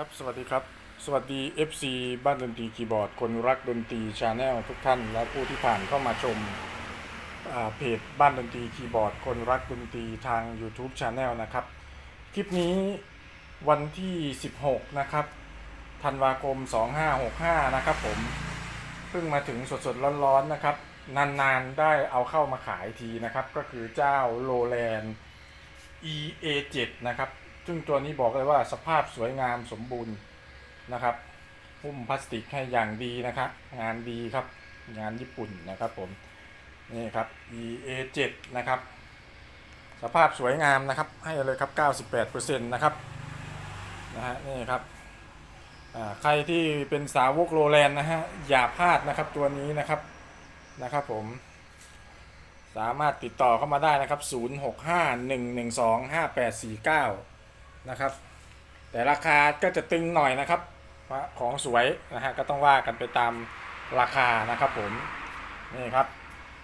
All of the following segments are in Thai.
ครับ สวัสดีครับ สวัสดี FC บ้านดนตรีคีย์บอร์ด คนรักดนตรีชาแนลทุกท่าน และผู้ที่ผ่านเข้ามาชมอ่าเพจบ้านดนตรีคีย์บอร์ด คนรักดนตรีทาง YouTube Channel นะครับ คลิปนี้วันที่ 16 นะครับธันวาคม 2565 นะครับผม เพิ่งมาถึงสดๆ ร้อนๆ นะครับ นานๆ ได้เอาเข้ามาขายทีนะครับ ก็คือเจ้าโลแลน EA7 นะครับ ซึ่งตัวนี้บอกเลยว่าสภาพสวยงามสมบูรณ์นะครับหุ้มพลาสติกให้อย่างดีนะครับ งานดีครับงานญี่ปุ่นนะครับผมนี่ครับ EA7 นะครับ สภาพสวยงามนะครับ ให้เลยครับ 98%นะครับนะฮะนี่ครับใครที่เป็นสาวกโรแลนด์นะฮะอย่าพลาดนะครับตัวนี้นะครับนะครับผม สามารถติดต่อเข้ามาได้นะครับ 0651125849 นะครับ แต่ราคาก็จะตึงหน่อยนะครับเพราะของสวยนะฮะก็ต้องว่ากันไปตามราคานะครับผมนี่ครับ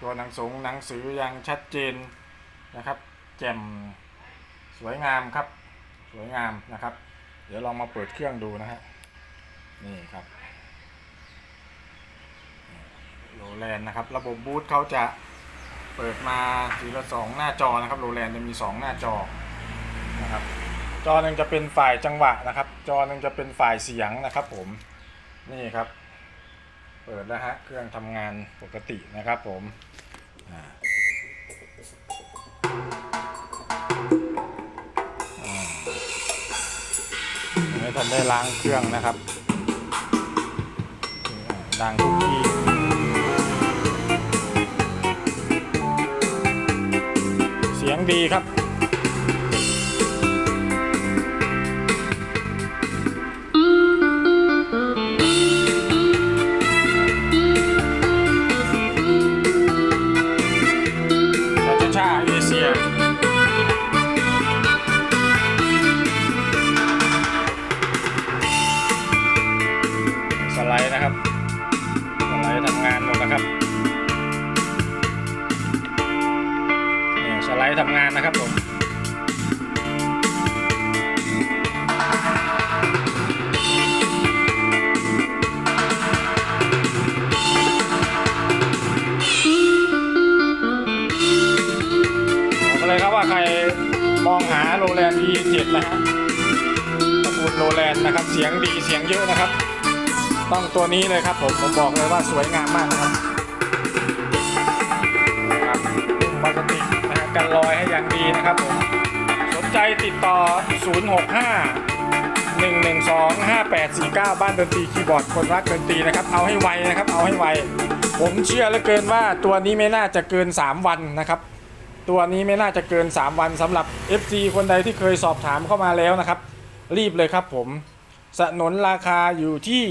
ตัวหนังสงหนังสือยังชัดเจนนะครับ แจ่มสวยงามครับ สวยงามนะครับ เดี๋ยวลองมาเปิดเครื่องดูนะฮะนี่ครับโรแลนด์นะครับ ระบบบูทเขาจะเปิดมาทีละสองหน้าจอนะครับโรแลนด์จะมีสองหน้าจอนะครับ จอหนึ่งจะเป็นฝ่ายจังหวะนะครับ จอหนึ่งจะเป็นฝ่ายเสียงนะครับ ผมนี่ครับ เปิดแล้วฮะเครื่องทำงานปกตินะครับ ผมอ่าอ่ายังไม่ทันได้ล้างเครื่องนะครับดังทุกที่เสียงดีครับ ทำงานนะครับผมบอกเลยครับว่าใครมองหาโรแลนด์ E7 นะฮะตระกูลโรแลนด์นะครับ เสียงดีเสียงเยอะนะครับ ต้องตัวนี้เลยครับผม ผมบอกเลยว่าสวยงามมากนะครับครับ อย่างดีนะครับผมสนใจติดต่อ 065 112 5849 บ้านดนตรีคีย์บอร์ดคนรักดนตรีนะครับ เอาให้ไวนะครับ เอาให้ไว ผมเชื่อเหลือเกินว่าตัวนี้ไม่น่าจะเกิน 3 วันนะครับ ตัวนี้ไม่น่าจะเกิน 3 วันสำหรับ FC คนใดที่เคยสอบถามเข้ามาแล้วนะครับ รีบเลยครับผม สนนราคาอยู่ที่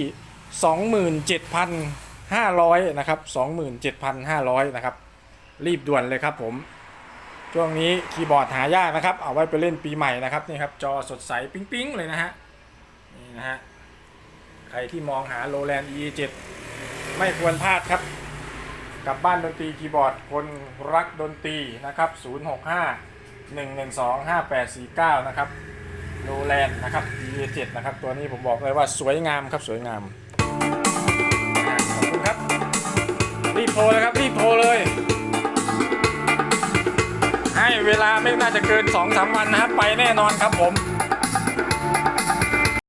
27,500 นะครับ 27,500 นะครับ รีบด่วนเลยครับผม ช่วงนี้คีย์บอร์ดหายากนะครับ เอาไว้ไปเล่นปีใหม่นะครับนี่ครับจอสดใสปิ๊งๆเลยนะฮะนี่นะฮะใครที่มองหาโ o แลนด์ E7 ไม่ควรพลาดครับ กับบ้านดนตรีคีย์บอร์ดคนรักดนตรีนะครับ 065 112 5849 นะครับโ o แลนด์นะครับ E7 นะครับ ตัวนี้ผมบอกเลยว่าสวยงามครับสวยงาม ขอบคุณครับ รีบโทรเลยครับ รีบโทรเลย เวลาไม่น่าจะเกิน2อสวันนะครับ ไปแน่นอนครับผม